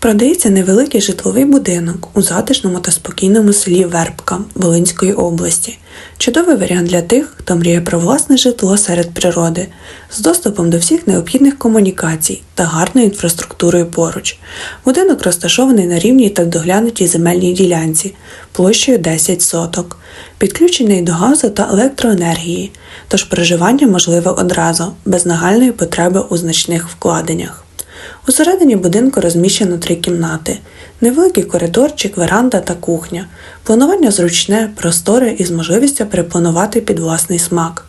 Продається невеликий житловий будинок у затишному та спокійному селі Вербка Волинської області. Чудовий варіант для тих, хто мріє про власне житло серед природи, з доступом до всіх необхідних комунікацій та гарною інфраструктурою поруч. Будинок розташований на рівній та доглянутій земельній ділянці площею 10 соток, підключений до газу та електроенергії, тож проживання можливе одразу, без нагальної потреби у значних вкладеннях. Усередині будинку розміщено три кімнати, невеликий коридорчик, веранда та кухня. Планування зручне, просторе і з можливістю перепланувати під власний смак.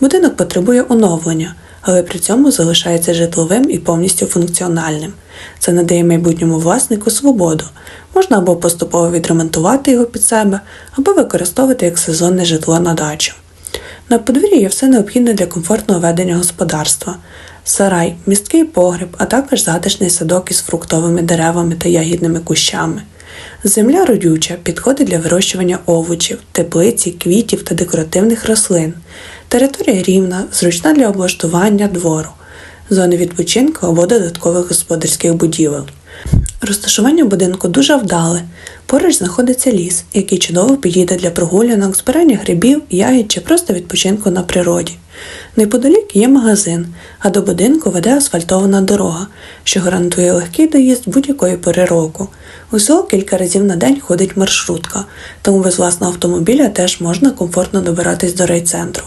Будинок потребує оновлення, але при цьому залишається житловим і повністю функціональним. Це надає майбутньому власнику свободу. Можна або поступово відремонтувати його під себе, або використовувати як сезонне житло на дачу. На подвір'ї є все необхідне для комфортного ведення господарства. Сарай, місткий погреб, а також затишний садок із фруктовими деревами та ягідними кущами. Земля родюча підходить для вирощування овочів, теплиці, квітів та декоративних рослин. Територія рівна, зручна для облаштування двору, зони відпочинку або додаткових господарських будівель. Розташування будинку дуже вдале. Поруч знаходиться ліс, який чудово підійде для прогулянок, збирання грибів, ягід чи просто відпочинку на природі. Неподалік є магазин, а до будинку веде асфальтована дорога, що гарантує легкий доїзд будь-якої пори року. У село кілька разів на день ходить маршрутка, тому без власного автомобіля теж можна комфортно добиратись до райцентру.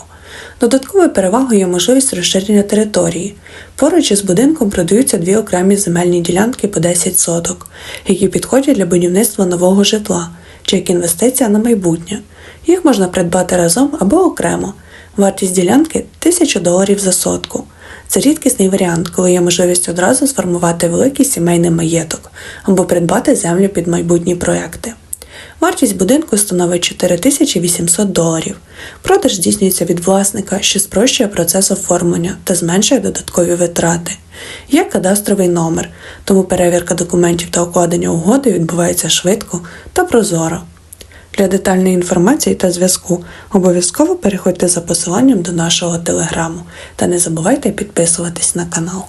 Додатковою перевагою є можливість розширення території. Поруч із будинком продаються дві окремі земельні ділянки по 10 соток, які підходять для будівництва нового житла чи як інвестиція на майбутнє. Їх можна придбати разом або окремо. Вартість ділянки 1000 доларів за сотку. Це рідкісний варіант, коли є можливість одразу сформувати великий сімейний маєток або придбати землю під майбутні проекти. Вартість будинку становить 4800 доларів. Продаж здійснюється від власника, що спрощує процес оформлення та зменшує додаткові витрати. Є кадастровий номер, тому перевірка документів та укладення угоди відбувається швидко та прозоро. Для детальної інформації та зв'язку обов'язково переходьте за посиланням до нашого телеграму та не забувайте підписуватись на канал.